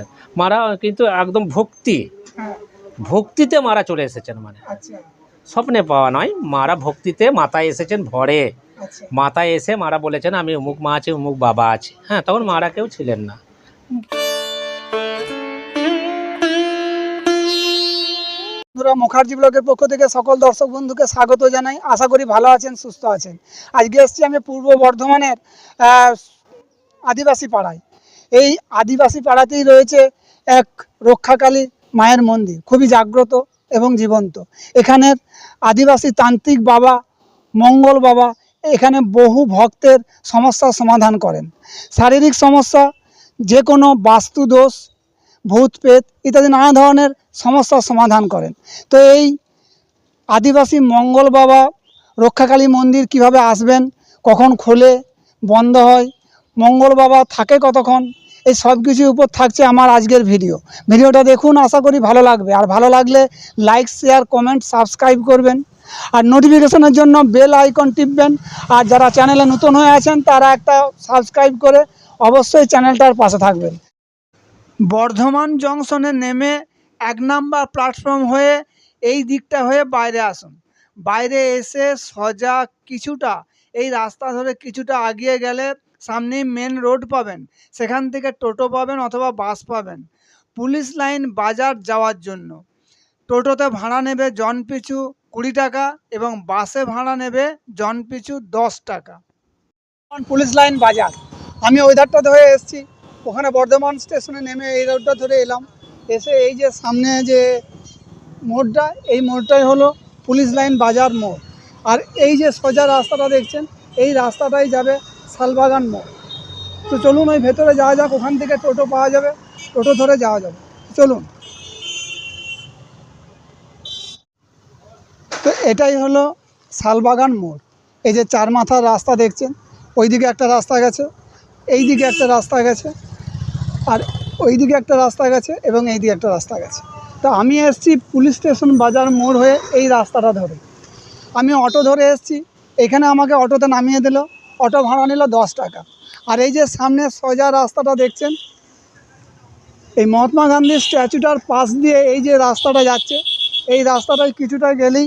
এসেছেন। মারা কিন্তু একদম ভক্তি। হ্যাঁ। ভক্তিতে মারা চলে এসেছেন মানে। আচ্ছা। স্বপ্নে পাওয়া নয় মারা ভক্তিতে মাথায় এসেছেন ভরে। আচ্ছা। মাথায় এসে মারা বলেছেন আমি অমুক মা আছে অমুক বাবা আছে। হ্যাঁ তখন মারা কেউ ছিলেন না। বন্ধুরা মুখার্জি ব্লগের পক্ষ থেকে সকল দর্শক বন্ধুকে স্বাগত জানাই। আশা করি ভালো আছেন সুস্থ আছেন। আজকে এসেছি আমি পূর্ব বর্ধমানের আহ, আদিবাসী পাড়ায়। এই আদিবাসী পাড়াতেই রয়েছে এক রক্ষাকালী মায়ের মন্দির, খুবই জাগ্রত এবং জীবন্ত। এখানের আদিবাসী তান্ত্রিক বাবা, মঙ্গল বাবা এখানে বহু ভক্তের সমস্যার সমাধান করেন। শারীরিক সমস্যা যে কোনো বাস্তু দোষ, ভূত পেত ইত্যাদি নানা ধরনের সমস্যার সমাধান করেন। তো এই আদিবাসী মঙ্গল বাবা রক্ষাকালী মন্দির কীভাবে আসবেন, কখন খোলে, বন্ধ হয় মঙ্গল বাবা থাকে কতক্ষণ? এই সব কিছুর উপর থাকছে আমার আজকের ভিডিও। ভিডিওটা দেখুন, আশা করি ভালো লাগবে। আর ভালো লাগলে লাইক শেয়ার কমেন্ট সাবস্ক্রাইব করবেন। আর নোটিফিকেশনের জন্য বেল আইকন টিপবেন। আর যারা চ্যানেলে নতুন হয়ে আছেন, তারা একটা সাবস্ক্রাইব করে অবশ্যই চ্যানেলটার পাশে থাকবেন। বর্ধমান জংশনে নেমে এক নাম্বার প্ল্যাটফর্ম হয়ে এই দিকটা হয়ে বাইরে আসুন। বাইরে এসে সোজা কিছুটা, এই রাস্তা ধরে কিছুটা আগিয়ে গেলে সামনেই মেন রোড পাবেন। সেখান থেকে টোটো পাবেন অথবা বাস পাবেন। পুলিশ লাইন বাজার যাওয়ার জন্য। টোটোতে ভাড়া নেবে জন পিছু কুড়ি টাকা এবং বাসে ভাড়া নেবে জন পিছু দশ টাকা। পুলিশ লাইন বাজার। আমি ওই ধারটা ধরে এসেছি। ওখানে বর্ধমান স্টেশনে নেমে এই রোডটা ধরে এলাম। এসে এই যে সামনে যে মোড়টা, এই মোড়টাই হলো পুলিশ লাইন বাজার মোড়। আর এই যে সোজা রাস্তাটা দেখছেন, এই রাস্তাটাই যাবে শালবাগান মোড়। তো চলুন ওই ভেতরে যাওয়া যাক, ওখান থেকে টোটো পাওয়া যাবে, টোটো ধরে যাওয়া যাবে। চলুন। তো এটাই হলো শালবাগান মোড়। এই যে চার মাথার রাস্তা দেখছেন, ওইদিকে একটা রাস্তা গেছে এই দিকে একটা রাস্তা গেছে, আর ওই দিকে একটা রাস্তা গেছে এবং এই দিকে একটা রাস্তা গেছে। তা আমি এসেছি পুলিশ স্টেশন বাজার মোড় হয়ে এই রাস্তাটা ধরে। আমি অটো ধরে এসেছি, এখানে আমাকে অটোতে নামিয়ে দিল অটো ভাড়া নিল দশ টাকা। আর এই যে সামনে সোজা রাস্তাটা দেখছেন, এই মহাত্মা গান্ধীর স্ট্যাচুটার পাশ দিয়ে এই যে রাস্তাটা যাচ্ছে, এই রাস্তাটায় কিছুটা গেলেই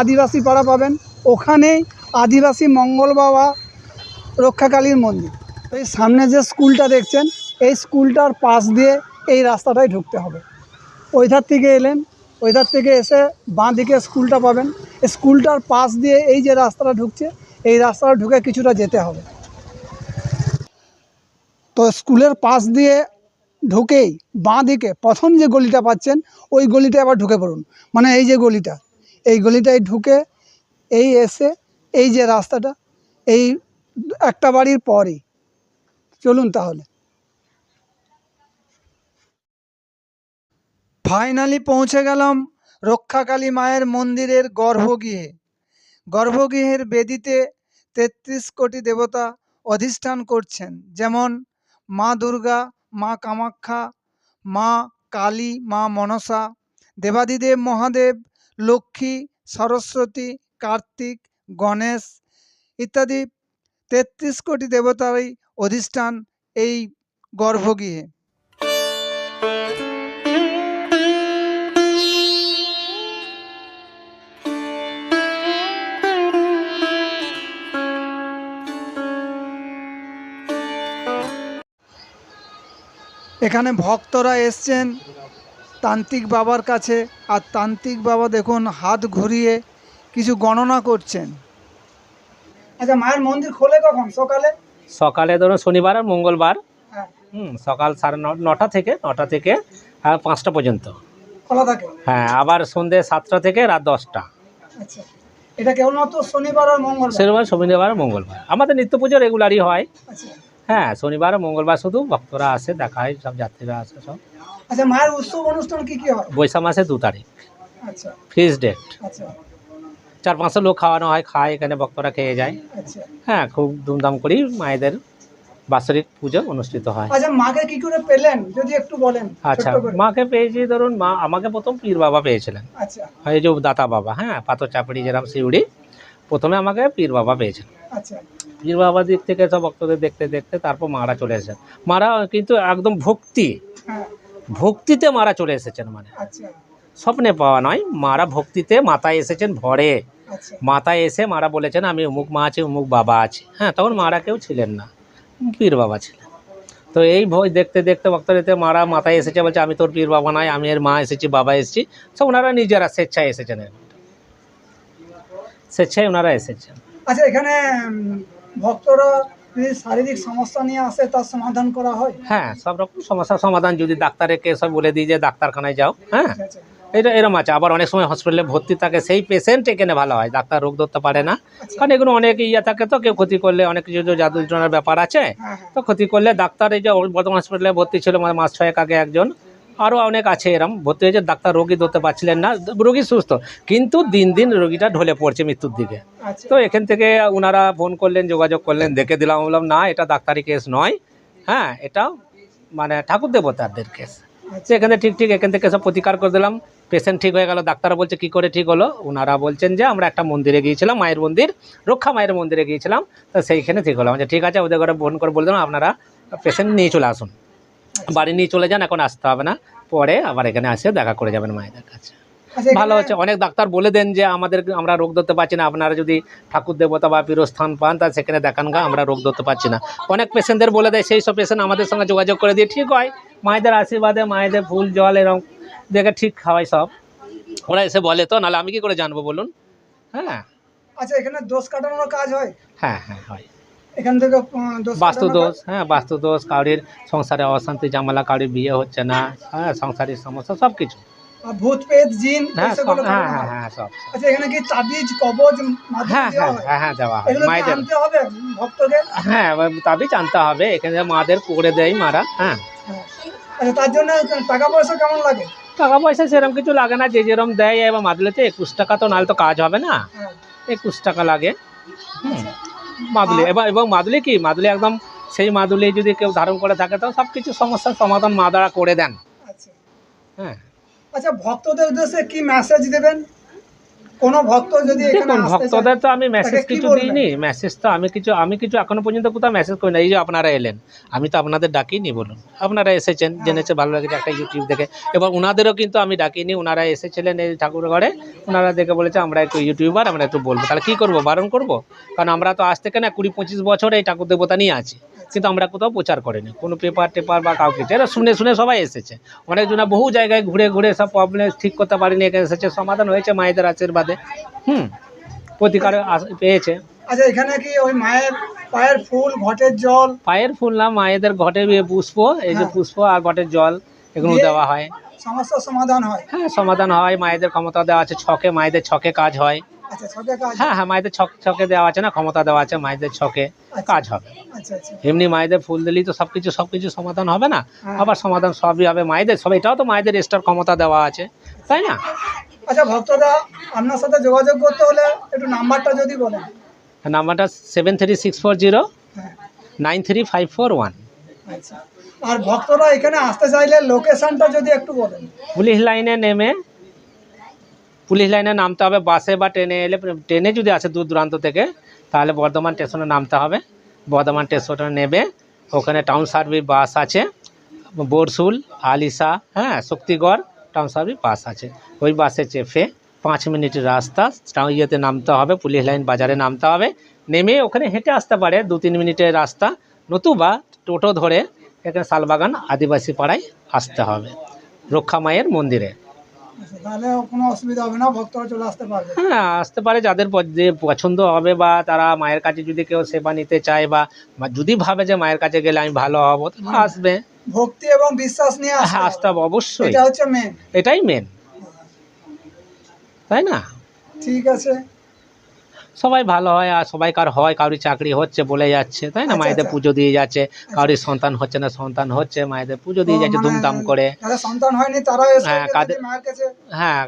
আদিবাসী পাড়া পাবেন। ওখানেই আদিবাসী মঙ্গল বাবা রক্ষাকালীর মন্দির। এই সামনে যে স্কুলটা দেখছেন, এই স্কুলটার পাশ দিয়ে এই রাস্তাটায় ঢুকতে হবে। ওই ধার থেকে এলেন ওই ধার থেকে এসে বাঁ দিকে স্কুলটা পাবেন। স্কুলটার পাশ দিয়ে এই যে রাস্তাটা ঢুকছে এই রাস্তাটা ঢুকে কিছুটা যেতে হবে। তো স্কুলের পাশ দিয়ে ঢুকেই বাঁ দিকে প্রথম যে গলিটা পাচ্ছেন, ওই গলিটা আবার ঢুকে পড়ুন। মানে এই যে গলিটা, এই গলিটায় ঢুকে এই এসে এই যে রাস্তাটা, এই একটা বাড়ির পরই। চলুন তাহলে। ফাইনালি পৌঁছে গেলাম রক্ষাকালী মায়ের মন্দিরের গর্ভগৃহে। গর্ভগৃহের বেদিতে তেত্রিশ কোটি দেবতা অধিষ্ঠান করছেন, যেমন মা দুর্গা, মা কামাখ্যা, মা কালী, মা মনসা, দেবাদিদেব, মহাদেব, লক্ষ্মী, সরস্বতী, কার্তিক, গণেশ ইত্যাদি তেত্রিশ কোটি দেবতারই অধিষ্ঠান এই গর্ভগৃহে। এখানে ভক্তরা এসছেন তান্ত্রিক বাবার কাছে। আর তান্ত্রিক বাবা দেখুন হাত ঘুরিয়ে কিছু গণনা করছেন। আচ্ছা মায়ের মন্দির খোলে কখন? সকালে? সকালে ধরুন শনিবার আর মঙ্গলবার। হ্যাঁ। হুম সকাল সাড়ে নটা থেকে নটা থেকে আর পাঁচটা পর্যন্ত। খোলা থাকে? হ্যাঁ আবার সন্ধ্যে সাতটা থেকে রাত দশটা। আচ্ছা। এটা কেবলমাত্র শনিবার আর মঙ্গলবার? শনিবার শনিবার আর মঙ্গলবার। আমাদের নিত্য পুজো রেগুলারই হয়। আচ্ছা। হ্যাঁ শনিবার মঙ্গলবার শুধু ভক্তরা আসে দেখা হয় সব যাত্রীরা আসে সব। আচ্ছা মায়ের উৎসব অনুষ্ঠান কি কি হয়? বৈশাখ মাসে দু তারিখ। আচ্ছা। ফিক্স ডেট আচ্ছা। চার পাঁচশো লোক খাওয়ানো হয় খায় এখানে ভক্তরা খেয়ে যায়। আচ্ছা। হ্যাঁ খুব ধুমধাম করেই মায়েদের বাৎসরিক পুজো অনুষ্ঠিত হয়। আচ্ছা মাকে কি করে পেলেন? যদি একটু বলেন আচ্ছা মাকে পেয়েছি ধরুন মা আমাকে প্রথম পীর বাবা পেয়েছিলেন। আচ্ছা। এই যে দাতা বাবা হ্যাঁ পাথর চাপড়ি যেরকম শিউড়ি প্রথমে আমাকে পীর বাবা পেয়েছেন আচ্ছা। পীর বাবার দিক থেকে সব ভক্তদের দেখতে দেখতে তারপর মারা চলে এসেছেন। মারা কিন্তু একদম ভক্তি। হ্যাঁ। ভক্তিতে মারা চলে এসেছেন মানে। আচ্ছা। স্বপ্নে পাওয়া নয় মারা ভক্তিতে মাথায় এসেছেন ভরে। আচ্ছা। মাথায় এসে মারা বলেছেন আমি অমুক মা আছে অমুক বাবা আছে। হ্যাঁ তখন মারা কেউ ছিলেন না। পীর বাবা ছিলেন। তো এই ভয় দেখতে দেখতে ভক্তরিতে মারা মাথায় এসেছে বলছে আমি তোর পীর বাবা নাই আমি এর মা এসেছি বাবা এসেছি। সব ওনারা নিজেরা স্বেচ্ছায় এসেছেন। স্বেচ্ছায় ওনারা এসেছেন। আচ্ছা এখানে ভক্তরা যদি শারীরিক সমস্যা নিয়ে আসে তার সমাধান করা হয়? হ্যাঁ সব রকম সমস্যার সমাধান। যদি ডাক্তারকে সব বলে দিই যে ডাক্তারখানায় যাও। হ্যাঁ আচ্ছা। আচ্ছা এটা এরম আছে। আবার অনেক সময় হসপিটালে ভর্তি থাকে সেই পেশেন্ট এখানে ভালো হয়? ডাক্তার রোগ ধরতে পারে না। আচ্ছা। কারণ এগুলো অনেক ইয়ে থাকে তো কেউ ক্ষতি করলে অনেক কিছু যে জাদু জনের ব্যাপার আছে। হ্যাঁ হ্যাঁ। তো ক্ষতি করলে ডাক্তার এই যে বর্তমান হসপিটালে ভর্তি ছিল মানে মাস ছয়েক আগে একজন। আরও অনেক আছে এরম। ভর্তি হয়েছে ডাক্তার রোগী ধরতে পারছিলেন না রোগী সুস্থ। কিন্তু দিন দিন রোগীটা ঢলে পড়ছে মৃত্যুর দিকে। আচ্ছা। তো এখান থেকে ওনারা ফোন করলেন যোগাযোগ করলেন দেখে দিলাম বললাম না এটা ডাক্তারি কেস নয়। হ্যাঁ এটা মানে ঠাকুর দেবতাদের কেস আচ্ছা। সেখানে ঠিক ঠিক এখান থেকে সব প্রতিকার করে দিলাম। পেশেন্ট ঠিক হয়ে গেল ডাক্তার বলছে কি করে ঠিক হলো? ওনারা বলছেন যে আমরা একটা মন্দিরে গিয়েছিলাম মায়ের মন্দির রক্ষা মায়ের মন্দিরে গিয়েছিলাম। তো সেইখানে ঠিক হলো যে ঠিক আছে ওদের ঘরে ফোন করে বলে দিলাম আপনারা পেশেন্ট নিয়ে চলে আসুন। বাড়ি নিয়ে চলে যান এখন আসতে হবে না। পরে আবার এখানে আসে দেখা করে যাবেন মায়েদের কাছে। আচ্ছা ভালো হচ্ছে অনেক ডাক্তার বলে দেন যে আমাদের আমরা রোগ ধরতে পারছি না আপনারা যদি ঠাকুর দেবতা বা পীরস্থান পান তা সেখানে দেখান গা আমরা রোগ ধরতে পারছি না। অনেক পেশেন্টদের বলে দেয় সেই সব পেশেন্ট আমাদের সঙ্গে যোগাযোগ করে দিয়ে ঠিক হয়। মায়েদের আশীর্বাদে মায়েদের ফুল জল এরকম দেখে ঠিক খাওয়াই সব। ওরা এসে বলে তো নাহলে আমি কি করে জানব বলুন? হ্যাঁ। আচ্ছা এখানে দোষ কাটানোর কাজ হয়? হ্যাঁ হ্যাঁ হয়। এখান থেকে বাস্তু দোষ হ্যাঁ বাস্তু দোষ কাউরির সংসারে অশান্তি জামালা কাউরির বিয়ে হচ্ছে না হ্যাঁ সংসারের সমস্যা সব কিছু ভূত পেত জিন হ্যাঁ সব হ্যাঁ হ্যাঁ? হ্যাঁ সব। আচ্ছা এখানে কি তাবিজ কবজ হ্যাঁ হ্যাঁ হ্যাঁ? হ্যাঁ দেওয়া হয়। মায়েদের আনতে হবে ভক্তকে হ্যাঁ এবার তাবি জানতে হবে এখানে মাদের করে দেয় মারা হ্যাঁ। হ্যাঁ। আচ্ছা তার জন্য টাকা পয়সা কেমন লাগে? টাকা পয়সা সেরকম কিছু লাগে না যে যেরকম দেয় এবার মাদুলিতে একুশ টাকা তো নাহলে তো কাজ হবে না। হ্যাঁ। একুশ টাকা লাগে। হুম। মাদুলি। এবার এবং মাদুলি কি? মাদুলি একদম সেই মাদুলি যদি কেউ ধারণ করে থাকে তাহলে সব কিছু সমস্যার সমাধান মা দ্বারা করে দেন। আচ্ছা। হ্যাঁ। আচ্ছা ভক্তদের উদ্দেশ্যে কি মেসেজ দেবেন? কোন ভক্ত যদি এখানে দেখুন ভক্তদের তো আমি মেসেজ কিছু? দিইনি মেসেজ তো আমি কিছু আমি কিছু এখনও পর্যন্ত কোথাও মেসেজ করি না। এই যে আপনারা এলেন আমি তো আপনাদের ডাকিনি বলুন। আপনারা এসেছেন জেনেছে ভালো লাগে একটা ইউটিউব দেখে। এবার ওনাদেরও কিন্তু আমি ডাকিনি ওনারা এসেছিলেন এই ঠাকুর ঘরে। ওনারা দেখে বলেছে আমরা একটু ইউটিউবার আমরা একটু বলব। তাহলে কী করব? বারণ করব? কারণ আমরা তো আজ থেকে না কুড়ি পঁচিশ বছর এই ঠাকুর দেবতা নিয়ে আছি। কিন্তু আমরা কোথাও প্রচার করিনি। কোনো পেপার টেপার বা কাউকে। এরা শুনে শুনে সবাই এসেছে। অনেকজনা বহু জায়গায় ঘুরে ঘুরে সব প্রবলেম ঠিক করতে পারেনি এখানে এসেছে সমাধান হয়েছে মায়েদের আশীর্বাদে। হুম প্রতিকার পেয়েছে। আচ্ছা এখানে কি ওই মায়ের পায়ের ফুল ঘটের জল? পায়ের ফুল না মায়েদের ঘটের পুষ্প এই যে হ্যাঁ। পুষ্প আর ঘটের জল এগুলো দেওয়া হয়। সমস্যার সমাধান হয়। হ্যাঁ সমাধান হয় মায়েদের ক্ষমতা দেওয়া আছে ছকে মায়েদের ছকে কাজ হয়। হ্যাঁ হ্যাঁ মায়েদের ছক ছকে দেওয়া আছে না ক্ষমতা দেওয়া আছে মায়েদের ছকে কাজ হবে। আচ্ছা আচ্ছা। এমনি মায়েদের ফুল দিলেই তো সব কিছু সব কিছু সমাধান হবে না? হ্যাঁ। আবার সমাধান সবই হবে মায়েদের সব এটাও তো মায়েদের এক্সট্রা ক্ষমতা দেওয়া আছে তাই না? আচ্ছা ভক্তরা আপনার সাথে যোগাযোগ করতে হলে একটু নাম্বারটা যদি বলেন। নাম্বারটা seven three six four zero nine three five four one আচ্ছা। আর ভক্তরা এখানে আসতে চাইলে লোকেশনটা যদি একটু বলেন। পুলিশ লাইনে নেমে পুলিশ লাইনে নামতে হবে, বাসে বা ট্রেনে এলে, ট্রেনে যদি আসে দূর দূরান্ত থেকে, তাহলে বর্ধমান স্টেশনে নামতে হবে। বর্ধমান স্টেশনে নেবে, ওখানে টাউন সার্ভিস বাস আছে বোরসুল আলিশা হ্যাঁ শক্তিগড় টাউন সার্ভিস বাস আছে। ওই বাসে চেপে পাঁচ মিনিটের রাস্তা ইয়েতে নামতে হবে, পুলিশ লাইন বাজারে নামতে হবে। নেমে ওখানে হেঁটে আসতে পারে, দু তিন মিনিটের রাস্তা, নতুবা টোটো ধরে এখানে শালবাগান আদিবাসী পাড়ায় আসতে হবে, রক্ষা মায়ের মন্দিরে। তাহলে কোনো অসুবিধা হবে না ভক্তরা চলে আসতে পারবে। হ্যাঁ আসতে পারে যাদের যে পছন্দ হবে বা তারা মায়ের কাছে যদি কেউ সেবা নিতে চায় বা যদি ভাবে যে মায়ের কাছে গেলে আমি ভালো হব আসবে। ভক্তি এবং বিশ্বাস নিয়ে আসতে হ্যাঁ আসতে হবে। হবে। অবশ্যই। এটা হচ্ছে মেন এটাই মেন তাই না? ঠিক আছে। সবাই ভালো হয় আর সবাই কার হয় কারোর চাকরি হচ্ছে বলে যাচ্ছে তাই না? আচ্ছা, মায়েদের আচ্ছা। পুজো দিয়ে যাচ্ছে কারোর সন্তান হচ্ছে না সন্তান হচ্ছে মায়েদের পুজো দিয়ে যাচ্ছে মানে ধুমধাম করে। সন্তান হয়নি তারা হ্যাঁ, কাদের- হ্যাঁ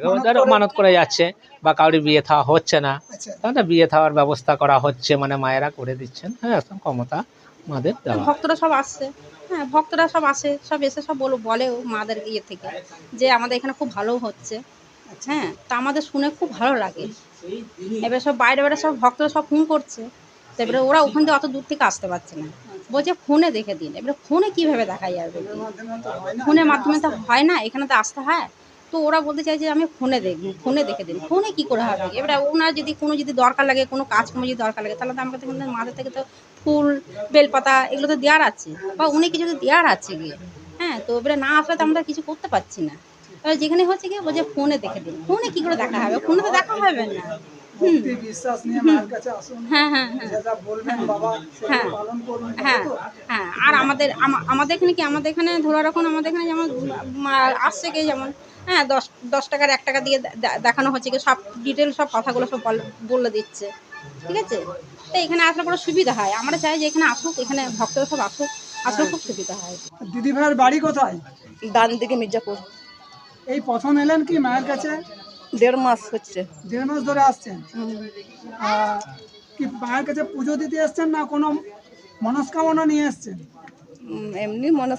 মানত করে- যাচ্ছে বা কারোর বিয়ে থাওয়া হচ্ছে না। আচ্ছা। তাই না? বিয়ে থাওয়ার ব্যবস্থা করা হচ্ছে মানে মায়েরা করে দিচ্ছেন হ্যাঁ সব ক্ষমতা মাদের ভক্তরা সব আসছে হ্যাঁ ভক্তরা সব আসে সব এসে সব বলো বলেও মাদের ইয়ে থেকে যে আমাদের এখানে খুব ভালো হচ্ছে হ্যাঁ তা আমাদের শুনে খুব ভালো লাগে। এবার সব বাইরে বাইরে সব ভক্তরা সব ফোন করছে। এবারে ওরা ওখান থেকে অত দূর থেকে আসতে পারছে না। বলছে ফোনে দেখে দিন। এবারে ফোনে কীভাবে দেখা যাবে এর মাধ্যমে তো হয় না। ফোনের মাধ্যমে তো হয়। না এখানে তো আসতে হয়। তো ওরা বলতে চাই যে আমি ফোনে দেখব ফোনে দেখে দিন। ফোনে কি করে হবে? এবারে ওনার যদি কোনো যদি দরকার লাগে কোনো কাজ কোনো যদি দরকার লাগে তাহলে তো আমাকে তো এখানে মাথার থেকে তো ফুল বেলপাতা এগুলো তো দেওয়ার আছে। বা উনি কিছু তো দেওয়ার আছে গিয়ে। হ্যাঁ তো এবারে না আসলে তো আমরা কিছু করতে পারছি না। এবার যেখানে হচ্ছে কি বলছে ফোনে দেখে দিন ফোনে কি করে দেখা হবে? ফোনে তো দেখা হবে না। হ্যাঁ হ্যাঁ হ্যাঁ। হ্যাঁ। হ্যাঁ হ্যাঁ। আর আমাদের আমাদের এখানে কি আমাদের এখানে ধরে রাখুন আমাদের এখানে যেমন আসছে কি যেমন হ্যাঁ দশ দশ টাকার এক টাকা দিয়ে দেখানো হচ্ছে কি সব ডিটেল সব কথাগুলো সব বল- বলে দিচ্ছে। ঠিক আছে? তো এখানে আসলে কোনো সুবিধা হয়? আমরা চাই যে এখানে আসুক এখানে ভক্তরা সব আসুক আসলে খুব সুবিধা হয়। দিদি ভাইয়ের বাড়ি কোথায়? ডান দিকে মির্জাপুর। এই প্রথম এলেন কি মায়ের কাছে? দেড় মাস হচ্ছে। দেড় মাস ধরে আসছেন? কি মায়ের কাছে পুজো দিতে এসছেন না কোনো মনস্কামনা নিয়ে এসছেন? এমনি মনে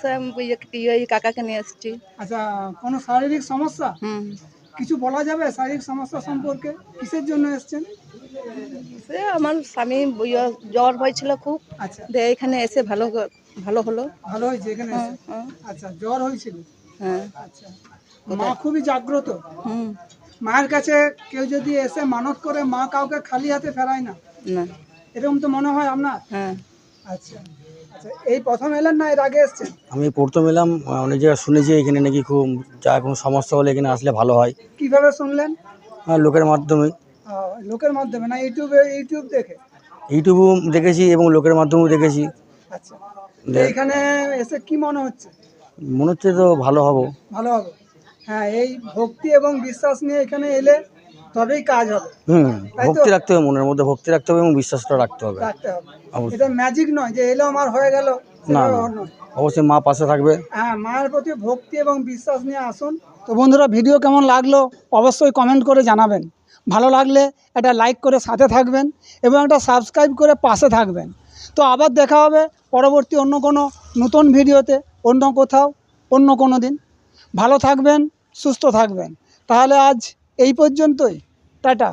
ওই কাকাকে নিয়ে এসেছি। আচ্ছা কোনো শারীরিক সমস্যা? হুম। কিছু বলা যাবে শারীরিক সমস্যা সম্পর্কে? কিসের জন্য এসছেন? সে আমার স্বামী জ্বর হয়েছিল খুব। আচ্ছা। দিয়ে এখানে এসে ভালো ভালো হলো। ভালো হয়েছে এখানে এসে? হ্যাঁ। আচ্ছা জ্বর হয়েছিল? হ্যাঁ। আচ্ছা। মা খুবই জাগ্রত। মায়ের কাছে কেউ যদি এসে মানত করে মা কাউকে খালি হাতে ফেরায় না। না। এরকম তো মনে হয় আপনার? হ্যাঁ। আচ্ছা। আচ্ছা এই প্রথম এলেন না এর আগে এসছেন? আমি প্রথম এলাম অনেক জায়গায় শুনেছি এখানে নাকি খুব যা কোনো সমস্যা হলে এখানে আসলে ভালো হয়। কীভাবে শুনলেন? আর লোকের মাধ্যমে। লোকের মাধ্যমে না ইউটিউবে ইউটিউব দেখে? ইউটিউবও দেখেছি এবং লোকের মাধ্যমেও দেখেছি। আচ্ছা। এখানে এসে কি মনে হচ্ছে? মনে হচ্ছে তো ভালো হব। ভালো হবে। হ্যাঁ এই ভক্তি এবং বিশ্বাস নিয়ে এখানে এলে তবেই কাজ হবে। হুম? ভক্তি রাখতে হবে মনের মধ্যে ভক্তি রাখতে হবে এবং বিশ্বাসটা রাখতে হবে। রাখতে হবে। অবশ্যই। এটা ম্যাজিক নয় যে এলো আমার হয়ে গেল না অবশ্যই মা পাশে থাকবে। হ্যাঁ মায়ের প্রতি ভক্তি এবং বিশ্বাস নিয়ে আসুন। তো বন্ধুরা ভিডিও কেমন লাগল অবশ্যই কমেন্ট করে জানাবেন। ভালো লাগলে একটা লাইক করে সাথে থাকবেন এবং একটা সাবস্ক্রাইব করে পাশে থাকবেন। তো আবার দেখা হবে পরবর্তী অন্য কোনো নতুন ভিডিওতে অন্য কোথাও অন্য কোনো দিন। ভালো থাকবেন সুস্থ থাকবেন। তাহলে আজ এই পর্যন্তই। টাটা।